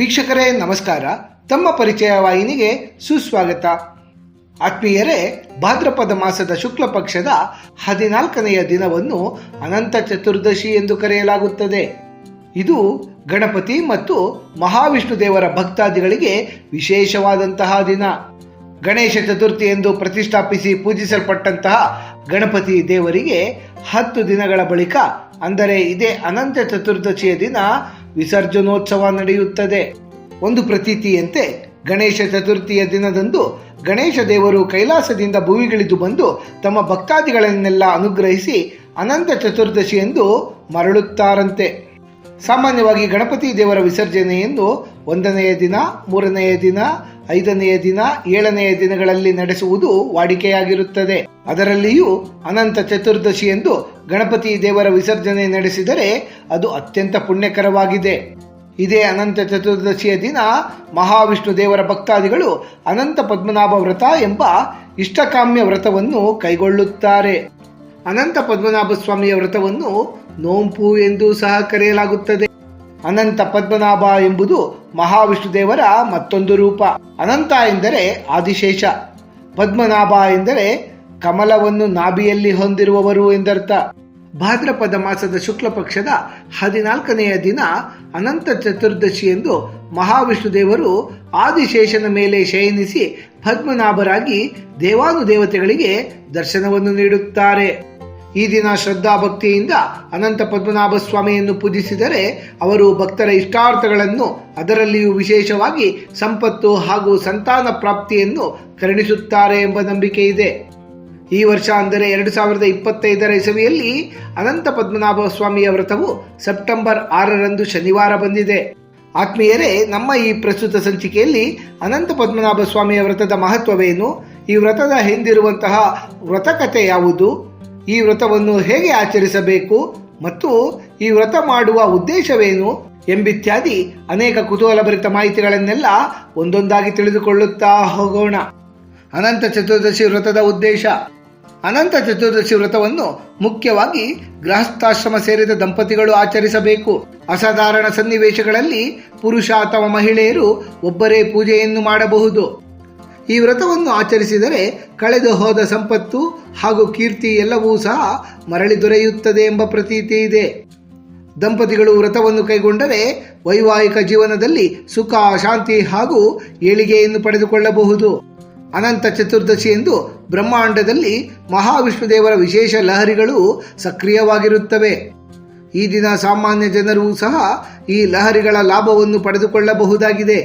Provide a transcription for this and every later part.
ವೀಕ್ಷಕರೇ, ನಮಸ್ಕಾರ. ತಮ್ಮ ಪರಿಚಯ ವಾಹಿನಿಗೆ ಸುಸ್ವಾಗತ. ಆತ್ಮೀಯರೇ, ಭಾದ್ರಪದ ಮಾಸದ ಶುಕ್ಲ ಪಕ್ಷದ ಹದಿನಾಲ್ಕನೆಯ ದಿನವನ್ನು ಅನಂತ ಚತುರ್ದಶಿ ಎಂದು ಕರೆಯಲಾಗುತ್ತದೆ. ಇದು ಗಣಪತಿ ಮತ್ತು ಮಹಾವಿಷ್ಣು ದೇವರ ಭಕ್ತಾದಿಗಳಿಗೆ ವಿಶೇಷವಾದಂತಹ ದಿನ. ಗಣೇಶ ಚತುರ್ಥಿ ಎಂದು ಪ್ರತಿಷ್ಠಾಪಿಸಿ ಪೂಜಿಸಲ್ಪಟ್ಟಂತಹ ಗಣಪತಿ ದೇವರಿಗೆ ಹತ್ತು ದಿನಗಳ ಬಳಿಕ, ಅಂದರೆ ಇದೇ ಅನಂತ ಚತುರ್ದಶಿಯ ದಿನ ವಿಸರ್ಜನೋತ್ಸವ ನಡೆಯುತ್ತದೆ. ಒಂದು ಪ್ರತೀತಿಯಂತೆ ಗಣೇಶ ಚತುರ್ಥಿಯ ದಿನದಂದು ಗಣೇಶ ದೇವರು ಕೈಲಾಸದಿಂದ ಭುವಿಗಿಳಿದು ಬಂದು ತಮ್ಮ ಭಕ್ತಾದಿಗಳನ್ನೆಲ್ಲ ಅನುಗ್ರಹಿಸಿ ಅನಂತ ಚತುರ್ದಶಿ ಎಂದು ಮರಳುತ್ತಾರಂತೆ. ಸಾಮಾನ್ಯವಾಗಿ ಗಣಪತಿ ದೇವರ ವಿಸರ್ಜನೆಯನ್ನು ಒಂದನೆಯ ದಿನ, ಮೂರನೆಯ ದಿನ, ಐದನೆಯ ದಿನ, ಏಳನೆಯ ದಿನಗಳಲ್ಲಿ ನಡೆಸುವುದು ವಾಡಿಕೆಯಾಗಿರುತ್ತದೆ. ಅದರಲ್ಲಿಯೂ ಅನಂತ ಚತುರ್ದಶಿ ಎಂದು ಗಣಪತಿ ದೇವರ ವಿಸರ್ಜನೆ ನಡೆಸಿದರೆ ಅದು ಅತ್ಯಂತ ಪುಣ್ಯಕರವಾಗಿದೆ. ಇದೇ ಅನಂತ ಚತುರ್ದಶಿಯ ದಿನ ಮಹಾವಿಷ್ಣು ದೇವರ ಭಕ್ತಾದಿಗಳು ಅನಂತ ಪದ್ಮನಾಭ ವ್ರತ ಎಂಬ ಇಷ್ಟಕಾಮ್ಯ ವ್ರತವನ್ನು ಕೈಗೊಳ್ಳುತ್ತಾರೆ. ಅನಂತ ಪದ್ಮನಾಭ ಸ್ವಾಮಿಯ ವ್ರತವನ್ನು ನೋಂಪು ಎಂದು ಸಹ ಕರೆಯಲಾಗುತ್ತದೆ. ಅನಂತ ಪದ್ಮನಾಭ ಎಂಬುದು ಮಹಾವಿಷ್ಣು ದೇವರ ಮತ್ತೊಂದು ರೂಪ. ಅನಂತ ಎಂದರೆ ಆದಿಶೇಷ. ಪದ್ಮನಾಭ ಎಂದರೆ ಕಮಲವನ್ನು ನಾಭಿಯಲ್ಲಿ ಹೊಂದಿರುವವರು ಎಂದರ್ಥ. ಭಾದ್ರಪದ ಮಾಸದ ಶುಕ್ಲ ಪಕ್ಷದ ಹದಿನಾಲ್ಕನೆಯ ದಿನ ಅನಂತ ಚತುರ್ದಶಿ ಎಂದು ಮಹಾವಿಷ್ಣು ದೇವರು ಆದಿಶೇಷನ ಮೇಲೆ ಶಯನಿಸಿ ಪದ್ಮನಾಭರಾಗಿ ದೇವಾನುದೇವತೆಗಳಿಗೆ ದರ್ಶನವನ್ನು ನೀಡುತ್ತಾರೆ. ಈ ದಿನ ಶ್ರದ್ಧಾ ಭಕ್ತಿಯಿಂದ ಅನಂತ ಪದ್ಮನಾಭ ಸ್ವಾಮಿಯನ್ನು ಪೂಜಿಸಿದರೆ ಅವರು ಭಕ್ತರ ಇಷ್ಟಾರ್ಥಗಳನ್ನು ಅದರಲ್ಲಿಯೂ ವಿಶೇಷವಾಗಿ ಸಂಪತ್ತು ಹಾಗೂ ಸಂತಾನ ಪ್ರಾಪ್ತಿಯನ್ನು ಕರುಣಿಸುತ್ತಾರೆ ಎಂಬ ನಂಬಿಕೆ ಇದೆ ಈ ವರ್ಷ ಅಂದರೆ ಎರಡು ಸಾವಿರದ ಇಪ್ಪತ್ತೈದರ ಇಸವಿಯಲ್ಲಿ ಅನಂತ ಪದ್ಮನಾಭ ಸ್ವಾಮಿಯ ವ್ರತವು ಸೆಪ್ಟೆಂಬರ್ ಆರರಂದು ಶನಿವಾರ ಬಂದಿದೆ. ಆತ್ಮೀಯರೇ, ನಮ್ಮ ಈ ಪ್ರಸ್ತುತ ಸಂಚಿಕೆಯಲ್ಲಿ ಅನಂತ ಪದ್ಮನಾಭ ಸ್ವಾಮಿಯ ವ್ರತದ ಮಹತ್ವವೇನು? ಈ ವ್ರತದ ಹಿಂದಿರುವಂತಹ ವ್ರತಕತೆ ಯಾವುದು? ಈ ವ್ರತವನ್ನು ಹೇಗೆ ಆಚರಿಸಬೇಕು? ಮತ್ತು ಈ ವ್ರತ ಮಾಡುವ ಉದ್ದೇಶವೇನು? ಎಂಬಿತ್ಯಾದಿ ಅನೇಕ ಕುತೂಹಲಭರಿತ ಮಾಹಿತಿಗಳನ್ನೆಲ್ಲ ಒಂದೊಂದಾಗಿ ತಿಳಿದುಕೊಳ್ಳುತ್ತಾ ಹೋಗೋಣ. ಅನಂತ ಚತುರ್ದಶಿ ವ್ರತದ ಉದ್ದೇಶ. ಅನಂತ ಚತುರ್ದಶಿ ವ್ರತವನ್ನು ಮುಖ್ಯವಾಗಿ ಗೃಹಸ್ಥಾಶ್ರಮ ಸೇರಿದ ದಂಪತಿಗಳು ಆಚರಿಸಬೇಕು. ಅಸಾಧಾರಣ ಸನ್ನಿವೇಶಗಳಲ್ಲಿ ಪುರುಷ ಅಥವಾ ಮಹಿಳೆಯರು ಒಬ್ಬರೇ ಪೂಜೆಯನ್ನು ಮಾಡಬಹುದು. ಈ ವ್ರತವನ್ನು ಆಚರಿಸಿದರೆ ಕಳೆದು ಹೋದ ಸಂಪತ್ತು ಹಾಗೂ ಕೀರ್ತಿ ಎಲ್ಲವೂ ಸಹ ಮರಳಿ ದೊರೆಯುತ್ತದೆ ಎಂಬ ಪ್ರತೀತಿ ಇದೆ. ದಂಪತಿಗಳು ವ್ರತವನ್ನು ಕೈಗೊಂಡರೆ ವೈವಾಹಿಕ ಜೀವನದಲ್ಲಿ ಸುಖ, ಶಾಂತಿ ಹಾಗೂ ಏಳಿಗೆಯನ್ನು ಪಡೆದುಕೊಳ್ಳಬಹುದು. ಅನಂತ ಚತುರ್ದಶಿ ಎಂದು ಬ್ರಹ್ಮಾಂಡದಲ್ಲಿ ಮಹಾವಿಷ್ಣುದೇವರ ವಿಶೇಷ ಲಹರಿಗಳು ಸಕ್ರಿಯವಾಗಿರುತ್ತವೆ. ಈ ದಿನ ಸಾಮಾನ್ಯ ಜನರೂ ಸಹ ಈ ಲಹರಿಗಳ ಲಾಭವನ್ನು ಪಡೆದುಕೊಳ್ಳಬಹುದಾಗಿದೆ.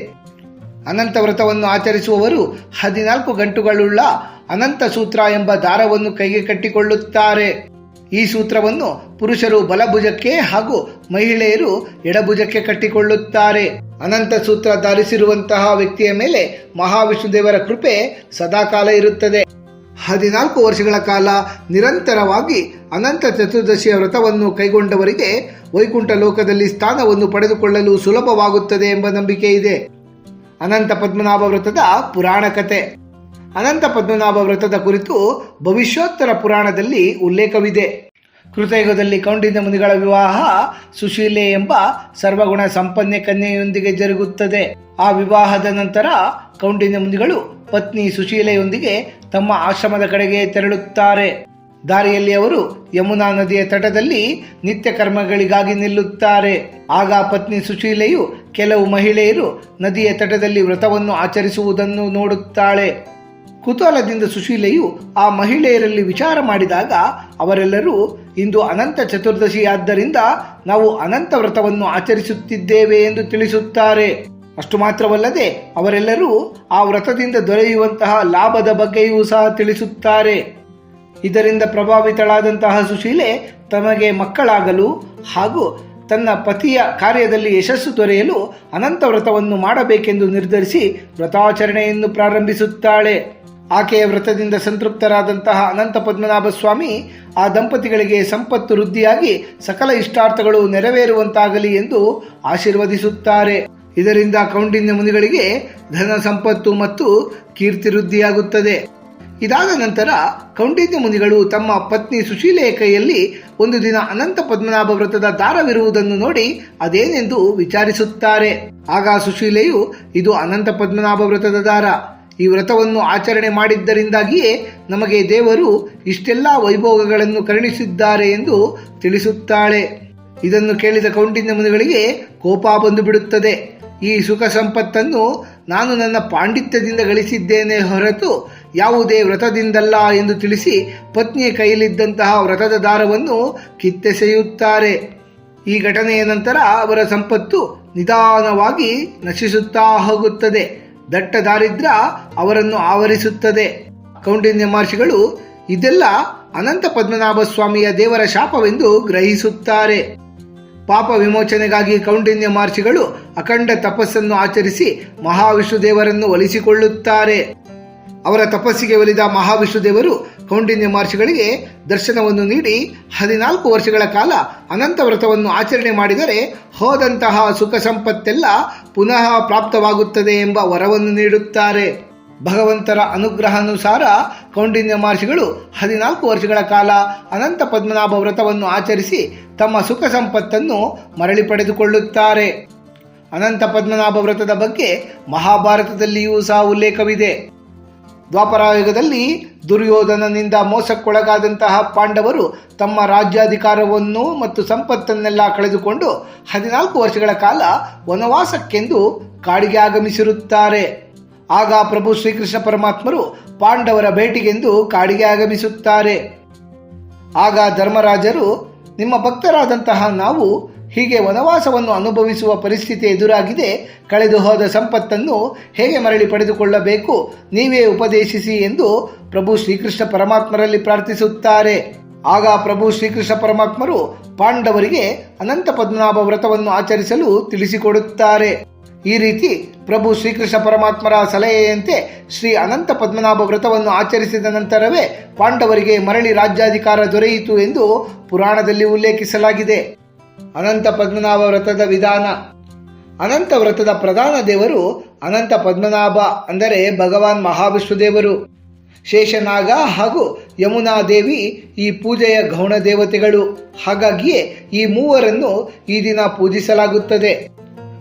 ಅನಂತ ವ್ರತವನ್ನು ಆಚರಿಸುವವರು ಹದಿನಾಲ್ಕು ಗಂಟುಗಳುಳ್ಳ ಅನಂತ ಸೂತ್ರ ಎಂಬ ದಾರವನ್ನು ಕೈಗೆ ಕಟ್ಟಿಕೊಳ್ಳುತ್ತಾರೆ. ಈ ಸೂತ್ರವನ್ನು ಪುರುಷರು ಬಲಭುಜಕ್ಕೆ ಹಾಗೂ ಮಹಿಳೆಯರು ಎಡಭುಜಕ್ಕೆ ಕಟ್ಟಿಕೊಳ್ಳುತ್ತಾರೆ. ಅನಂತ ಸೂತ್ರ ಧರಿಸಿರುವಂತಹ ವ್ಯಕ್ತಿಯ ಮೇಲೆ ಮಹಾವಿಷ್ಣು ದೇವರ ಕೃಪೆ ಸದಾಕಾಲ ಇರುತ್ತದೆ. ಹದಿನಾಲ್ಕು ವರ್ಷಗಳ ಕಾಲ ನಿರಂತರವಾಗಿ ಅನಂತ ಚತುರ್ದಶಿಯ ವ್ರತವನ್ನು ಕೈಗೊಂಡವರಿಗೆ ವೈಕುಂಠ ಲೋಕದಲ್ಲಿ ಸ್ಥಾನವನ್ನು ಪಡೆದುಕೊಳ್ಳಲು ಸುಲಭವಾಗುತ್ತದೆ ಎಂಬ ನಂಬಿಕೆ ಇದೆ. ಅನಂತ ಪದ್ಮನಾಭ ವ್ರತದ ಪುರಾಣ ಕತೆ. ಅನಂತ ಪದ್ಮನಾಭ ವ್ರತದ ಕುರಿತು ಭವಿಷ್ಯೋತ್ತರ ಪುರಾಣದಲ್ಲಿ ಉಲ್ಲೇಖವಿದೆ. ಕೃತಯುಗದಲ್ಲಿ ಕೌಂಡಿನ್ಯ ಮುನಿಗಳ ವಿವಾಹ ಸುಶೀಲೆ ಎಂಬ ಸರ್ವಗುಣ ಸಂಪನ್ನ ಕನ್ಯೆಯೊಂದಿಗೆ ಜರುಗುತ್ತದೆ. ಆ ವಿವಾಹದ ನಂತರ ಕೌಂಡಿನ್ಯ ಮುನಿಗಳು ಪತ್ನಿ ಸುಶೀಲೆಯೊಂದಿಗೆ ತಮ್ಮ ಆಶ್ರಮದ ಕಡೆಗೆ ತೆರಳುತ್ತಾರೆ. ದಾರಿಯಲ್ಲಿ ಅವರು ಯಮುನಾ ನದಿಯ ತಟದಲ್ಲಿ ನಿತ್ಯ ಕರ್ಮಗಳಿಗಾಗಿ ನಿಲ್ಲುತ್ತಾರೆ. ಆಗ ಪತ್ನಿ ಸುಶೀಲೆಯು ಕೆಲವು ಮಹಿಳೆಯರು ನದಿಯ ತಟದಲ್ಲಿ ವ್ರತವನ್ನು ಆಚರಿಸುವುದನ್ನು ನೋಡುತ್ತಾಳೆ. ಕುತೂಹಲದಿಂದ ಸುಶೀಲೆಯು ಆ ಮಹಿಳೆಯರಲ್ಲಿ ವಿಚಾರ ಮಾಡಿದಾಗ ಅವರೆಲ್ಲರೂ, ಇಂದು ಅನಂತ ಚತುರ್ದಶಿಯಾದ್ದರಿಂದ ನಾವು ಅನಂತ ವ್ರತವನ್ನು ಆಚರಿಸುತ್ತಿದ್ದೇವೆ ಎಂದು ತಿಳಿಸುತ್ತಾರೆ. ಅಷ್ಟು ಮಾತ್ರವಲ್ಲದೆ ಅವರೆಲ್ಲರೂ ಆ ವ್ರತದಿಂದ ದೊರೆಯುವಂತಹ ಲಾಭದ ಬಗ್ಗೆಯೂ ಸಹ ತಿಳಿಸುತ್ತಾರೆ. ಇದರಿಂದ ಪ್ರಭಾವಿತಳಾದಂತಹ ಸುಶೀಲೆ ತಮಗೆ ಮಕ್ಕಳಾಗಲು ಹಾಗೂ ತನ್ನ ಪತಿಯ ಕಾರ್ಯದಲ್ಲಿ ಯಶಸ್ಸು ದೊರೆಯಲು ಅನಂತ ವ್ರತವನ್ನು ಮಾಡಬೇಕೆಂದು ನಿರ್ಧರಿಸಿ ವ್ರತಾಚರಣೆಯನ್ನು ಪ್ರಾರಂಭಿಸುತ್ತಾಳೆ. ಆಕೆಯ ವ್ರತದಿಂದ ಸಂತೃಪ್ತರಾದಂತಹ ಅನಂತ ಪದ್ಮನಾಭ ಸ್ವಾಮಿ ಆ ದಂಪತಿಗಳಿಗೆ ಸಂಪತ್ತು ವೃದ್ಧಿಯಾಗಿ ಸಕಲ ಇಷ್ಟಾರ್ಥಗಳು ನೆರವೇರುವಂತಾಗಲಿ ಎಂದು ಆಶೀರ್ವದಿಸುತ್ತಾರೆ. ಇದರಿಂದ ಕೌಂಡಿನ್ಯ ಮುನಿಗಳಿಗೆ ಧನ ಸಂಪತ್ತು ಮತ್ತು ಕೀರ್ತಿ ವೃದ್ಧಿಯಾಗುತ್ತದೆ. ಇದಾದ ನಂತರ ಕೌಂಡಿನ್ಯ ಮುನಿಗಳು ತಮ್ಮ ಪತ್ನಿ ಸುಶೀಲೆಯ ಕೈಯಲ್ಲಿ ಒಂದು ದಿನ ಅನಂತ ಪದ್ಮನಾಭ ವ್ರತದ ದಾರವಿರುವುದನ್ನು ನೋಡಿ ಅದೇನೆಂದು ವಿಚಾರಿಸುತ್ತಾರೆ. ಆಗ ಸುಶೀಲೆಯು, ಇದು ಅನಂತ ಪದ್ಮನಾಭ ವ್ರತದ ದಾರ. ಈ ವ್ರತವನ್ನು ಆಚರಣೆ ಮಾಡಿದ್ದರಿಂದಾಗಿಯೇ ನಮಗೆ ದೇವರು ಇಷ್ಟೆಲ್ಲ ವೈಭೋಗಗಳನ್ನು ಕರುಣಿಸಿದ್ದಾರೆ ಎಂದು ತಿಳಿಸುತ್ತಾಳೆ. ಇದನ್ನು ಕೇಳಿದ ಕೌಂಡಿನ್ಯ ಮುನಿಗಳಿಗೆ ಕೋಪ ಬಂದುಬಿಡುತ್ತದೆ. ಈ ಸುಖ ಸಂಪತ್ತನ್ನು ನಾನು ನನ್ನ ಪಾಂಡಿತ್ಯದಿಂದ ಗಳಿಸಿದ್ದೇನೆ ಹೊರತು ಯಾವುದೇ ವ್ರತದಿಂದಲ್ಲ ಎಂದು ತಿಳಿಸಿ ಪತ್ನಿಯ ಕೈಯಲ್ಲಿದ್ದಂತಹ ವ್ರತದ ದಾರವನ್ನು ಕಿತ್ತೆಸೆಯುತ್ತಾರೆ. ಈ ಘಟನೆಯ ನಂತರ ಅವರ ಸಂಪತ್ತು ನಿಧಾನವಾಗಿ ನಶಿಸುತ್ತಾ ಹೋಗುತ್ತದೆ. ದಟ್ಟ ದಾರಿದ್ರ ಅವರನ್ನು ಆವರಿಸುತ್ತದೆ. ಕೌಂಡಿನ್ಯ ಮಹರ್ಷಿಗಳು ಇದೆಲ್ಲ ಅನಂತ ಪದ್ಮನಾಭ ಸ್ವಾಮಿಯ ದೇವರ ಶಾಪವೆಂದು ಗ್ರಹಿಸುತ್ತಾರೆ. ಪಾಪ ವಿಮೋಚನೆಗಾಗಿ ಕೌಂಡಿನ್ಯ ಮಹರ್ಷಿಗಳು ಅಖಂಡ ತಪಸ್ಸನ್ನು ಆಚರಿಸಿ ಮಹಾವಿಷ್ಣು ದೇವರನ್ನು ಒಲಿಸಿಕೊಳ್ಳುತ್ತಾರೆ. ಅವರ ತಪಸ್ಸಿಗೆ ಒಲಿದ ಮಹಾವಿಷ್ಣು ದೇವರು ಕೌಂಡಿನ್ಯ ಮಹರ್ಷಿಗಳಿಗೆ ದರ್ಶನವನ್ನು ನೀಡಿ ಹದಿನಾಲ್ಕು ವರ್ಷಗಳ ಕಾಲ ಅನಂತ ವ್ರತವನ್ನು ಆಚರಣೆ ಮಾಡಿದರೆ ಹೋದಂತಹ ಸುಖ ಸಂಪತ್ತೆಲ್ಲ ಪುನಃ ಪ್ರಾಪ್ತವಾಗುತ್ತದೆ ಎಂಬ ವರವನ್ನು ನೀಡುತ್ತಾರೆ. ಭಗವಂತರ ಅನುಗ್ರಹಾನುಸಾರ ಕೌಂಡಿನ್ಯ ಮಹರ್ಷಿಗಳು ಹದಿನಾಲ್ಕು ವರ್ಷಗಳ ಕಾಲ ಅನಂತ ಪದ್ಮನಾಭ ವ್ರತವನ್ನು ಆಚರಿಸಿ ತಮ್ಮ ಸುಖ ಸಂಪತ್ತನ್ನು ಮರಳಿ ಪಡೆದುಕೊಳ್ಳುತ್ತಾರೆ. ಅನಂತ ಪದ್ಮನಾಭ ವ್ರತದ ಬಗ್ಗೆ ಮಹಾಭಾರತದಲ್ಲಿಯೂ ಸಹ ಉಲ್ಲೇಖವಿದೆ. ದ್ವಾಪರಾಯುಗದಲ್ಲಿ ದುರ್ಯೋಧನನಿಂದ ಮೋಸಕ್ಕೊಳಗಾದಂತಹ ಪಾಂಡವರು ತಮ್ಮ ರಾಜ್ಯಾಧಿಕಾರವನ್ನು ಮತ್ತು ಸಂಪತ್ತನ್ನೆಲ್ಲ ಕಳೆದುಕೊಂಡು ಹದಿನಾಲ್ಕು ವರ್ಷಗಳ ಕಾಲ ವನವಾಸಕ್ಕೆಂದು ಕಾಡಿಗೆ ಆಗಮಿಸಿರುತ್ತಾರೆ. ಆಗ ಪ್ರಭು ಶ್ರೀಕೃಷ್ಣ ಪರಮಾತ್ಮರು ಪಾಂಡವರ ಭೇಟಿಗೆಂದು ಕಾಡಿಗೆ ಆಗಮಿಸುತ್ತಾರೆ. ಆಗ ಧರ್ಮರಾಜರು, ನಿಮ್ಮ ಭಕ್ತರಾದಂತಹ ನಾವು ಹೀಗೆ ವನವಾಸವನ್ನು ಅನುಭವಿಸುವ ಪರಿಸ್ಥಿತಿ ಎದುರಾಗಿದೆ. ಕಳೆದು ಹೋದ ಸಂಪತ್ತನ್ನು ಹೇಗೆ ಮರಳಿ ಪಡೆದುಕೊಳ್ಳಬೇಕು? ನೀವೇ ಉಪದೇಶಿಸಿ ಎಂದು ಪ್ರಭು ಶ್ರೀಕೃಷ್ಣ ಪರಮಾತ್ಮರಲ್ಲಿ ಪ್ರಾರ್ಥಿಸುತ್ತಾರೆ. ಆಗ ಪ್ರಭು ಶ್ರೀಕೃಷ್ಣ ಪರಮಾತ್ಮರು ಪಾಂಡವರಿಗೆ ಅನಂತ ಪದ್ಮನಾಭ ವ್ರತವನ್ನು ಆಚರಿಸಲು ತಿಳಿಸಿಕೊಡುತ್ತಾರೆ. ಈ ರೀತಿ ಪ್ರಭು ಶ್ರೀಕೃಷ್ಣ ಪರಮಾತ್ಮರ ಸಲಹೆಯಂತೆ ಶ್ರೀ ಅನಂತ ಪದ್ಮನಾಭ ವ್ರತವನ್ನು ಆಚರಿಸಿದ ನಂತರವೇ ಪಾಂಡವರಿಗೆ ಮರಳಿ ರಾಜ್ಯಾಧಿಕಾರ ದೊರೆಯಿತು ಎಂದು ಪುರಾಣದಲ್ಲಿ ಉಲ್ಲೇಖಿಸಲಾಗಿದೆ. ಅನಂತ ಪದ್ಮನಾಭ ವ್ರತದ ವಿಧಾನ. ಅನಂತ ವ್ರತದ ಪ್ರಧಾನ ದೇವರು ಅನಂತ ಪದ್ಮನಾಭ ಅಂದರೆ ಭಗವಾನ್ ಮಹಾವಿಷ್ಣು ದೇವರು ಶೇಷನಾಗ ಹಾಗೂ ಯಮುನಾ ದೇವಿ ಈ ಪೂಜೆಯ ಗೌಣ ದೇವತೆಗಳು. ಹಾಗಾಗಿಯೇ ಈ ಮೂವರನ್ನು ಈ ದಿನ ಪೂಜಿಸಲಾಗುತ್ತದೆ.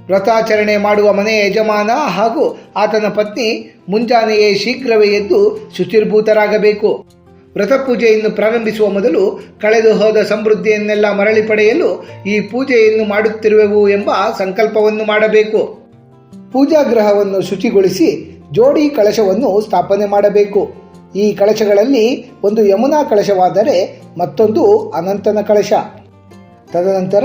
ವ್ರತಾಚರಣೆ ಮಾಡುವ ಮನೆಯ ಯಜಮಾನ ಹಾಗೂ ಆತನ ಪತ್ನಿ ಮುಂಜಾನೆಯೇ ಶೀಘ್ರವೇ ಎದ್ದು ಶುಚಿರ್ಭೂತರಾಗಬೇಕು. ವ್ರತ ಪೂಜೆಯನ್ನು ಪ್ರಾರಂಭಿಸುವ ಮೊದಲು ಕಳೆದು ಹೋದ ಸಮೃದ್ಧಿಯನ್ನೆಲ್ಲ ಮರಳಿ ಪಡೆಯಲು ಈ ಪೂಜೆಯನ್ನು ಮಾಡುತ್ತಿರುವೆವು ಎಂಬ ಸಂಕಲ್ಪವನ್ನು ಮಾಡಬೇಕು. ಪೂಜಾಗ್ರಹವನ್ನು ಶುಚಿಗೊಳಿಸಿ ಜೋಡಿ ಕಳಶವನ್ನು ಸ್ಥಾಪನೆ ಮಾಡಬೇಕು. ಈ ಕಳಶಗಳಲ್ಲಿ ಒಂದು ಯಮುನಾ ಕಳಶವಾದರೆ ಮತ್ತೊಂದು ಅನಂತನ ಕಳಶ. ತದನಂತರ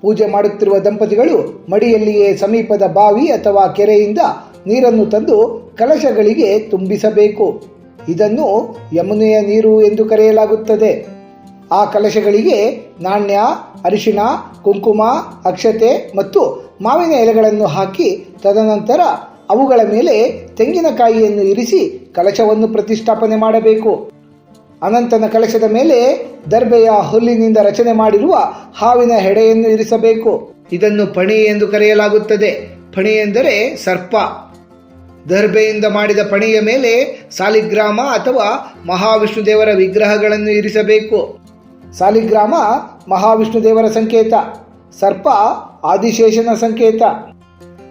ಪೂಜೆ ಮಾಡುತ್ತಿರುವ ದಂಪತಿಗಳು ಮಡಿಯಲ್ಲಿಯೇ ಸಮೀಪದ ಬಾವಿ ಅಥವಾ ಕೆರೆಯಿಂದ ನೀರನ್ನು ತಂದು ಕಲಶಗಳಿಗೆ ತುಂಬಿಸಬೇಕು. ಇದನ್ನು ಯಮುನೆಯ ನೀರು ಎಂದು ಕರೆಯಲಾಗುತ್ತದೆ. ಆ ಕಲಶಗಳಿಗೆ ನಾಣ್ಯ, ಅರಿಶಿಣ, ಕುಂಕುಮ, ಅಕ್ಷತೆ ಮತ್ತು ಮಾವಿನ ಎಲೆಗಳನ್ನು ಹಾಕಿ ತದನಂತರ ಅವುಗಳ ಮೇಲೆ ತೆಂಗಿನಕಾಯಿಯನ್ನು ಇರಿಸಿ ಕಲಶವನ್ನು ಪ್ರತಿಷ್ಠಾಪನೆ ಮಾಡಬೇಕು. ಅನಂತನ ಕಲಶದ ಮೇಲೆ ದರ್ಬೆಯ ಹುಲ್ಲಿನಿಂದ ರಚನೆ ಮಾಡಿರುವ ಹಾವಿನ ಹೆಡೆಯನ್ನು ಇರಿಸಬೇಕು. ಇದನ್ನು ಪಣಿ ಎಂದು ಕರೆಯಲಾಗುತ್ತದೆ. ಪಣಿ ಎಂದರೆ ಸರ್ಪ. ದರ್ಬೆಯಿಂದ ಮಾಡಿದ ಪಣಿಯ ಮೇಲೆ ಸಾಲಿಗ್ರಾಮ ಅಥವಾ ಮಹಾವಿಷ್ಣು ದೇವರ ವಿಗ್ರಹಗಳನ್ನು ಇರಿಸಬೇಕು. ಸಾಲಿಗ್ರಾಮ ಮಹಾವಿಷ್ಣು ದೇವರ ಸಂಕೇತ. ಸರ್ಪ, ಆದಿಶೇಷನ ಸಂಕೇತ.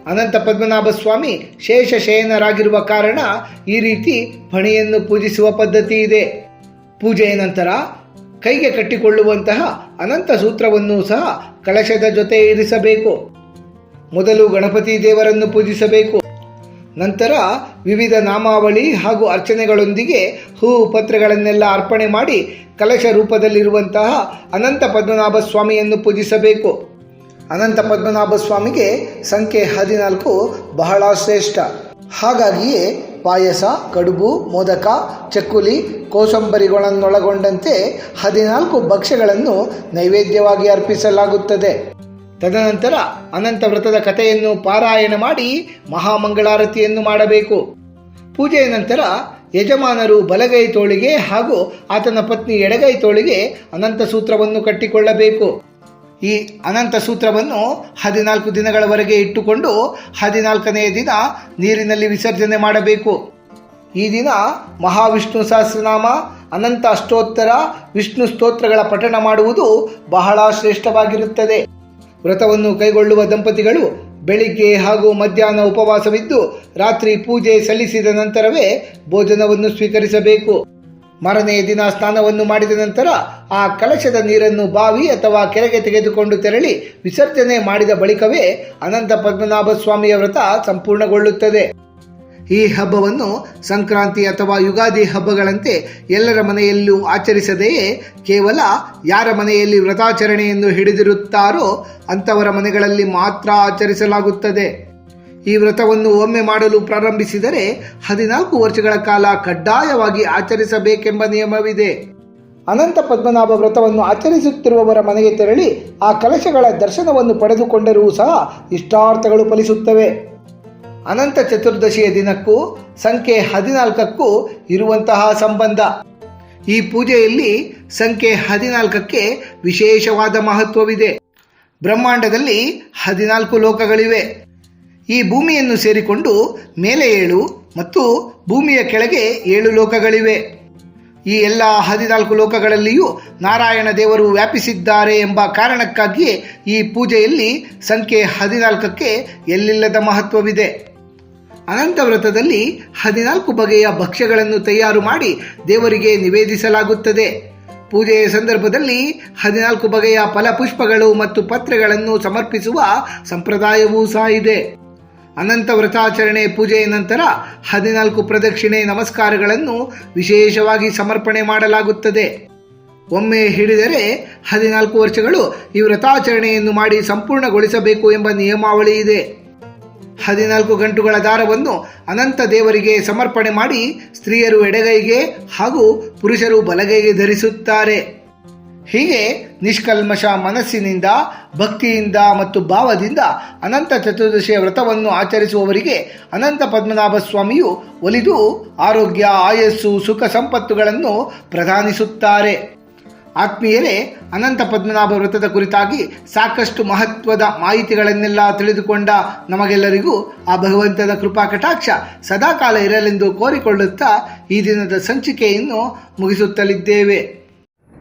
ಅನಂತ ಪದ್ಮನಾಭ ಸ್ವಾಮಿ ಶೇಷಶಯನರಾಗಿರುವ ಕಾರಣ ಈ ರೀತಿ ಪಣಿಯನ್ನು ಪೂಜಿಸುವ ಪದ್ಧತಿ ಇದೆ. ಪೂಜೆಯ ನಂತರ ಕೈಗೆ ಕಟ್ಟಿಕೊಳ್ಳುವಂತಹ ಅನಂತ ಸೂತ್ರವನ್ನು ಸಹ ಕಳಶದ ಜೊತೆ ಇರಿಸಬೇಕು. ಮೊದಲು ಗಣಪತಿ ದೇವರನ್ನು ಪೂಜಿಸಬೇಕು. ನಂತರ ವಿವಿಧ ನಾಮಾವಳಿ ಹಾಗೂ ಅರ್ಚನೆಗಳೊಂದಿಗೆ ಹೂ ಪತ್ರಗಳನ್ನೆಲ್ಲ ಅರ್ಪಣೆ ಮಾಡಿ ಕಲಶ ರೂಪದಲ್ಲಿರುವಂತಹ ಅನಂತ ಪದ್ಮನಾಭ ಸ್ವಾಮಿಯನ್ನು ಪೂಜಿಸಬೇಕು. ಅನಂತ ಪದ್ಮನಾಭ ಸ್ವಾಮಿಗೆ ಸಂಖ್ಯೆ ಹದಿನಾಲ್ಕು ಬಹಳ ಶ್ರೇಷ್ಠ. ಹಾಗಾಗಿಯೇ ಪಾಯಸ, ಕಡುಬು, ಮೋದಕ, ಚಕ್ಕುಲಿ, ಕೋಸಂಬರಿಗಳನ್ನೊಳಗೊಂಡಂತೆ ಹದಿನಾಲ್ಕು ಭಕ್ಷ್ಯಗಳನ್ನು ನೈವೇದ್ಯವಾಗಿ ಅರ್ಪಿಸಲಾಗುತ್ತದೆ. ತದನಂತರ ಅನಂತ ವ್ರತದ ಕಥೆಯನ್ನು ಪಾರಾಯಣ ಮಾಡಿ ಮಹಾಮಂಗಳಾರತಿಯನ್ನು ಮಾಡಬೇಕು. ಪೂಜೆಯ ನಂತರ ಯಜಮಾನರು ಬಲಗೈ ತೋಳಿಗೆ ಹಾಗೂ ಆತನ ಪತ್ನಿ ಎಡಗೈ ತೋಳಿಗೆ ಅನಂತ ಸೂತ್ರವನ್ನು ಕಟ್ಟಿಕೊಳ್ಳಬೇಕು. ಈ ಅನಂತ ಸೂತ್ರವನ್ನು ಹದಿನಾಲ್ಕು ದಿನಗಳವರೆಗೆ ಇಟ್ಟುಕೊಂಡು ಹದಿನಾಲ್ಕನೆಯ ದಿನ ನೀರಿನಲ್ಲಿ ವಿಸರ್ಜನೆ ಮಾಡಬೇಕು. ಈ ದಿನ ಮಹಾವಿಷ್ಣು ಸಹಸ್ರನಾಮ, ಅನಂತ ಅಷ್ಟೋತ್ತರ, ವಿಷ್ಣು ಸ್ತೋತ್ರಗಳ ಪಠಣ ಮಾಡುವುದು ಬಹಳ ಶ್ರೇಷ್ಠವಾಗಿರುತ್ತದೆ. ವ್ರತವನ್ನು ಕೈಗೊಳ್ಳುವ ದಂಪತಿಗಳು ಬೆಳಿಗ್ಗೆ ಹಾಗೂ ಮಧ್ಯಾಹ್ನ ಉಪವಾಸವಿದ್ದು ರಾತ್ರಿ ಪೂಜೆ ಸಲ್ಲಿಸಿದ ನಂತರವೇ ಭೋಜನವನ್ನು ಸ್ವೀಕರಿಸಬೇಕು. ಮರನೆಯ ದಿನ ಸ್ನಾನವನ್ನು ಮಾಡಿದ ನಂತರ ಆ ಕಲಶದ ನೀರನ್ನು ಬಾವಿ ಅಥವಾ ಕೆರೆಗೆ ತೆಗೆದುಕೊಂಡು ತೆರಳಿ ವಿಸರ್ಜನೆ ಮಾಡಿದ ಬಳಿಕವೇ ಅನಂತ ಪದ್ಮನಾಭ ಸ್ವಾಮಿಯ ವ್ರತ ಸಂಪೂರ್ಣಗೊಳ್ಳುತ್ತದೆ. ಈ ಹಬ್ಬವನ್ನು ಸಂಕ್ರಾಂತಿ ಅಥವಾ ಯುಗಾದಿ ಹಬ್ಬಗಳಂತೆ ಎಲ್ಲರ ಮನೆಯಲ್ಲೂ ಆಚರಿಸದೆಯೇ? ಕೇವಲ ಯಾರ ಮನೆಯಲ್ಲಿ ವ್ರತಾಚರಣೆಯನ್ನು ಹಿಡಿದಿರುತ್ತಾರೋ ಅಂಥವರ ಮನೆಗಳಲ್ಲಿ ಮಾತ್ರ ಆಚರಿಸಲಾಗುತ್ತದೆ. ಈ ವ್ರತವನ್ನು ಒಮ್ಮೆ ಮಾಡಲು ಪ್ರಾರಂಭಿಸಿದರೆ ಹದಿನಾಲ್ಕು ವರ್ಷಗಳ ಕಾಲ ಕಡ್ಡಾಯವಾಗಿ ಆಚರಿಸಬೇಕೆಂಬ ನಿಯಮವಿದೆ. ಅನಂತ ಪದ್ಮನಾಭ ವ್ರತವನ್ನು ಆಚರಿಸುತ್ತಿರುವವರ ಮನೆಗೆ ತೆರಳಿ ಆ ಕಲಶಗಳ ದರ್ಶನವನ್ನು ಪಡೆದುಕೊಂಡರೂ ಸಹ ಇಷ್ಟಾರ್ಥಗಳು ಫಲಿಸುತ್ತವೆ. ಅನಂತ ಚತುರ್ದಶಿಯ ದಿನಕ್ಕೂ, ಸಂಖ್ಯೆ ಹದಿನಾಲ್ಕಕ್ಕೂ ಇರುವಂತಹ ಸಂಬಂಧ. ಈ ಪೂಜೆಯಲ್ಲಿ ಸಂಖ್ಯೆ ಹದಿನಾಲ್ಕಕ್ಕೆ ವಿಶೇಷವಾದ ಮಹತ್ವವಿದೆ. ಬ್ರಹ್ಮಾಂಡದಲ್ಲಿ ಹದಿನಾಲ್ಕು ಲೋಕಗಳಿವೆ. ಈ ಭೂಮಿಯನ್ನು ಸೇರಿಕೊಂಡು ಮೇಲೆ ಏಳು ಮತ್ತು ಭೂಮಿಯ ಕೆಳಗೆ ಏಳು ಲೋಕಗಳಿವೆ. ಈ ಎಲ್ಲ ಹದಿನಾಲ್ಕು ಲೋಕಗಳಲ್ಲಿಯೂ ನಾರಾಯಣ ದೇವರು ವ್ಯಾಪಿಸಿದ್ದಾರೆ ಎಂಬ ಕಾರಣಕ್ಕಾಗಿಯೇ ಈ ಪೂಜೆಯಲ್ಲಿ ಸಂಖ್ಯೆ ಹದಿನಾಲ್ಕಕ್ಕೆ ಎಲ್ಲಿಲ್ಲದ ಮಹತ್ವವಿದೆ. ಅನಂತ ವ್ರತದಲ್ಲಿ ಹದಿನಾಲ್ಕು ಬಗೆಯ ಭಕ್ಷ್ಯಗಳನ್ನು ತಯಾರು ಮಾಡಿ ದೇವರಿಗೆ ನಿವೇದಿಸಲಾಗುತ್ತದೆ. ಪೂಜೆಯ ಸಂದರ್ಭದಲ್ಲಿ ಹದಿನಾಲ್ಕು ಬಗೆಯ ಫಲಪುಷ್ಪಗಳು ಮತ್ತು ಪತ್ರೆಗಳನ್ನು ಸಮರ್ಪಿಸುವ ಸಂಪ್ರದಾಯವೂ ಸಹ ಇದೆ. ಅನಂತ ವ್ರತಾಚರಣೆ ಪೂಜೆಯ ನಂತರ ಹದಿನಾಲ್ಕು ಪ್ರದಕ್ಷಿಣೆ ನಮಸ್ಕಾರಗಳನ್ನು ವಿಶೇಷವಾಗಿ ಸಮರ್ಪಣೆ ಮಾಡಲಾಗುತ್ತದೆ. ಒಮ್ಮೆ ಹಿಡಿದರೆ ಹದಿನಾಲ್ಕು ವರ್ಷಗಳು ಈ ವ್ರತಾಚರಣೆಯನ್ನು ಮಾಡಿ ಸಂಪೂರ್ಣಗೊಳಿಸಬೇಕು ಎಂಬ ನಿಯಮಾವಳಿ ಇದೆ. ಹದಿನಾಲ್ಕು ಗಂಟುಗಳ ದಾರವನ್ನು ಅನಂತ ದೇವರಿಗೆ ಸಮರ್ಪಣೆ ಮಾಡಿ ಸ್ತ್ರೀಯರು ಎಡಗೈಗೆ ಹಾಗೂ ಪುರುಷರು ಬಲಗೈಗೆ ಧರಿಸುತ್ತಾರೆ. ಹೀಗೆ ನಿಷ್ಕಲ್ಮಶ ಮನಸ್ಸಿನಿಂದ, ಭಕ್ತಿಯಿಂದ ಮತ್ತು ಭಾವದಿಂದ ಅನಂತ ಚತುರ್ದಶಿಯ ವ್ರತವನ್ನು ಆಚರಿಸುವವರಿಗೆ ಅನಂತ ಪದ್ಮನಾಭ ಸ್ವಾಮಿಯು ಒಲಿದು ಆರೋಗ್ಯ, ಆಯಸ್ಸು, ಸುಖ ಸಂಪತ್ತುಗಳನ್ನು ಪ್ರದಾನಿಸುತ್ತಾರೆ ಆತ್ಮೀಯರೇ, ಅನಂತ ಪದ್ಮನಾಭ ವ್ರತದ ಕುರಿತಾಗಿ ಸಾಕಷ್ಟು ಮಹತ್ವದ ಮಾಹಿತಿಗಳನ್ನೆಲ್ಲ ತಿಳಿದುಕೊಂಡ ನಮಗೆಲ್ಲರಿಗೂ ಆ ಭಗವಂತನ ಕೃಪಾ ಕಟಾಕ್ಷ ಸದಾಕಾಲ ಇರಲೆಂದು ಕೋರಿಕೊಳ್ಳುತ್ತಾ ಈ ದಿನದ ಸಂಚಿಕೆಯನ್ನು ಮುಗಿಸುತ್ತಲಿದ್ದೇವೆ.